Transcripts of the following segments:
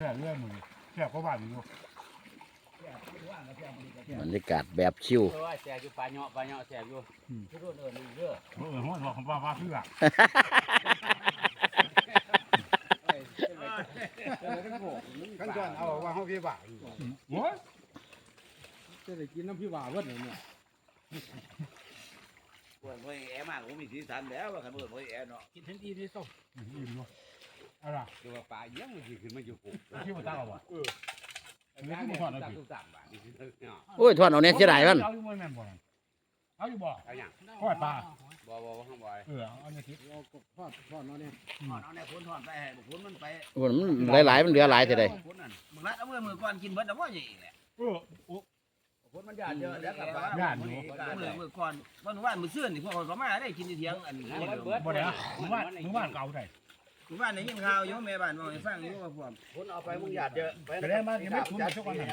แค่เรื่องมึงแค่ก็บ้านมึงอยู่บรรยากาศแบบชิวเพราะว่าแสบอยู่ปลาเนาะปลาเนาะแสบอยู่คือโดนเอิญเยอะเออหัวบอกคำว่าว่าเพื่อขั้นตอนเอาว่าห้องพี่บ่าโอ้ยจะได้กินน้ำพี่บ่าเวิร์ดเนี่ยเปิดไว้แอร์มากผมมีสีสันแล้วว่าคันเปิดไว้แอร์เนาะกินทันทีที่ส้ม อิ่มอยู่อะไรคือว่าปลาเยี่ยงมันสิขึ้นมาอยู่ปุ๊บคิดว่าตั้งเอาวะนี่คือทอดแล้วสิสามบาทนี่คือเนาะโอ้ยทอดเอาเนี่ยเสียดายมันเอาอยู่บ่แม่นบ่เอาอยู่บ่ เอาหยังทอดปลา บ่บ่บ่ข้างบ่อยเออเอาเนี่ยคิดเราก็ทอดทอดเนาะเนี่ยทอดเอาเนี่ยคนทอดไปให้บุคคลมันไปโอ้ยมันหลายๆมันเหลือหลายเท่าใดคนนั่นมึงรัดเอามือมือก่อนกินเบิดเอาว่าอย่างนี้แหละเออโอ้คนมันญาติเยอะแล้วกลับมาญาติอยู่มือมือก่อนวันว่านมือเสื่อนนี่พวกเขาก็มาได้กินอยู่เถียงอันนี้บ่ได้มึงว่ามึงว่าเก่าได้ มือว่านได้ยินข่าวอยู่แม่บ้านบอกให้ฟังอยู่ว่าพวกคนเอาไปมึงหยาดเยอะแต่ได้มายังไม่ทุนสักวันนึง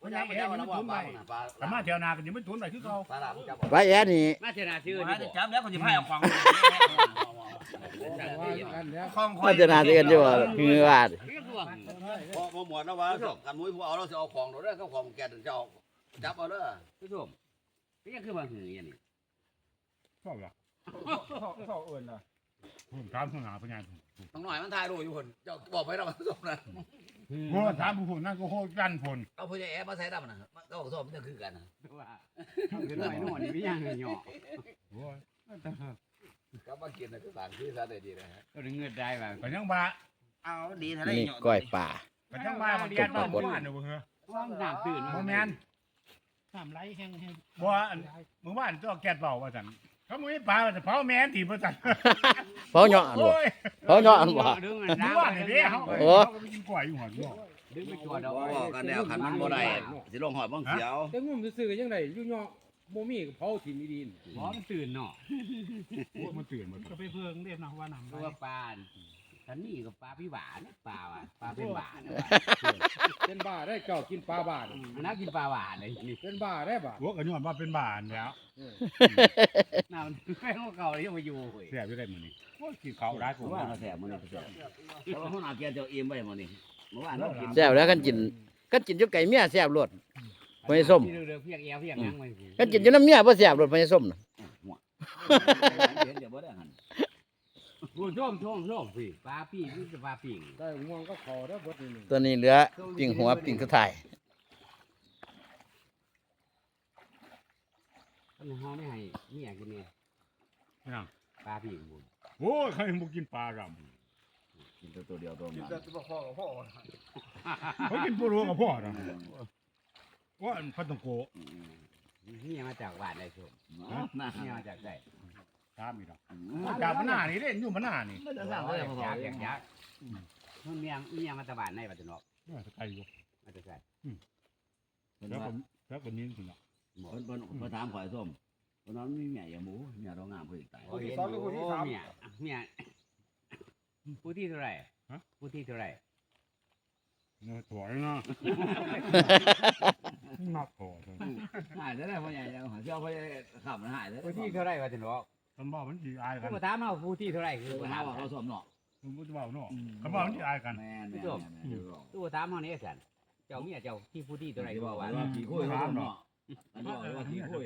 คนยังไม่ได้ว่าเราบอกปลาปลาแต่มาเที่ยวนากันยังไม่ทุนได้คือเก่าปลาหลามจับไว้แอนี่มาเจนาชื่อมานี่จะบ่จับแล้วคนจะพายเอาของว่ากันแล้วของมันจะน่าเตือนอยู่ว่าคือว่าพอพอหมดแล้วว่ากันมุ้ยพวกเอาเราจะเอาของเราได้ก็ของแกจะเอาจับเอาเด้อผู้ชมนี่ยังคือมาหืออย่างนี้ชอบล่ะชอบเอิ้นน่ะ ผมถามผู้หาผู้ใหญ่ต้องหน่อยมันทายรู้อยู่คนจะบอกไปเราผสมนะโอ้ถามผู้คนนั่นก็โคกันผลเอาพญาแอมาใส่ดำนะก็ผสมมันคือกันนะว่าคือหน่อยนู่นนี่ไม่ยังเนาะโอ้ยก็มากินนะคือสารที่สารได้ดีนะฮะก็เงินได้แบบก็ยังบ่าเอาดีเท่าไรนี่ก้อยป่าก็ยังบ่ามันแก่บ้านบ้านเด้อบ่เฮ้อว่างหนักตื่นบ่แม่นสามไร่แห้งแห้งบ่อันมื้อวานเจ้าแก๊สเบาว่าซั่นเขามื้อปลาว่าจะเผาแม่นติบ่ซั่นเผาเหยาะอันบ่โอ้ยเผาเหยาะอันบ่ดึงมื้น้อวานนี่เด้เฮาโอ้เฮาก็ไปกินกล้วยอยู่หั่นเนาะดึงไปจวดเอาบอกกันแล้วขันมันบ่ได้สิลงหอยบ้างเสียวแต่งุ่มซื่อๆยังไงยุ่งยากโมมี่เผาถิ่นดีน หมอมันตื่นเนาะโอ้ยมันตื่นหมดก็ไปเพิ่งเรียกนะว่าน้ำเพราะว่าปลา ท่านนี่กับปลาพี่หวานปลาว่ะปลาเป็นหวานเป็นบ้าได้เจ้ากินปลาบ้าอันนั้นกินปลาหวานเลยนี่เป็นบ้าได้บ้าหัวก็ย้อนว่าเป็นบ้านแล้วน้ำแป้งเก่ายังมาอยู่เว้ยแซ่บอยู่ได้มื้อนี้โอ้ยกินข้าวได้ผผมมว่าเราแสบมันนี่แสบแต่ว่าห้องน้ำแกเจ้าอิ่มไปมันนี่เมื่อวานเรากินแซ่บแล้วกันกินกันกินอยู่ไก่เมียแซ่บรสบ่ให้ส้ม เรื่องเพียงแอวเพียงยังมันกันกินอยู่น้ำเมียบ่แซ่บรสบ่ให้ส้มน่ะเห็นเดี๋ยวบ่ได้หัน ผู้ชมชมชมพี่ปลาพี่นี่จะปลาปิ่งได้ง่วงก็ขอได้บดนี่ตัวนี้เหลือปิ้งหัวปิ้งสุดท้ายมันห้องไม่ให้นี่อยากกินเนี่ยยังปลาปิ่งบุญโอ้ยใครบ่กินปลารำกินตัวเดียวตัวมันเขากินปูรัวกับพ่อนะว่าอันพันตงโกนี่มาจากบ้านได้ชมน่านี่มาจากไห นตามอีกแล้วจากมันหน้านี่เล่นอยู่มันหน้านี่ไม่ได้สร้างเลยพออยากอยากอยากมันเมียงเมียมาตะบ้านในปัจจุบันเออไกลอยู่มาจากไหนแล้วก็แล้วก็นี้ถึงอะเพิ่นเพิ่นเพิ่นถามข่อยส้มเพราะนั้นมีเมียอย่างหมูเมียเรางามเพิ่นตายโอ้ยเมียเมียผู้ที่เท่าไรผู้ที่เท่าไรเนื้อถั่วเนาะนักถั่วหายได้พ่อใหญ่ยังหาเจ้าพ่อใหญ่ขับมันหายได้ผู้ที่เท่าไรปัจจุบัน คำบอกมันจีอายกัผู้นมาถามเอาผู้ที่เท่าไรคือคือผู้หาถามว่าเขาส้มเนาะมันพูดว่าเนาะคำบอกมันจีอายกันแม่นแม่นตู้ถามเฮานี่สันเจ้าเมียเจ้าที่ผู้ที่เท่าไรที่ก็บอกว่าว่าผีคุยเขาเนาะอันนี้บอกว่าผีคุย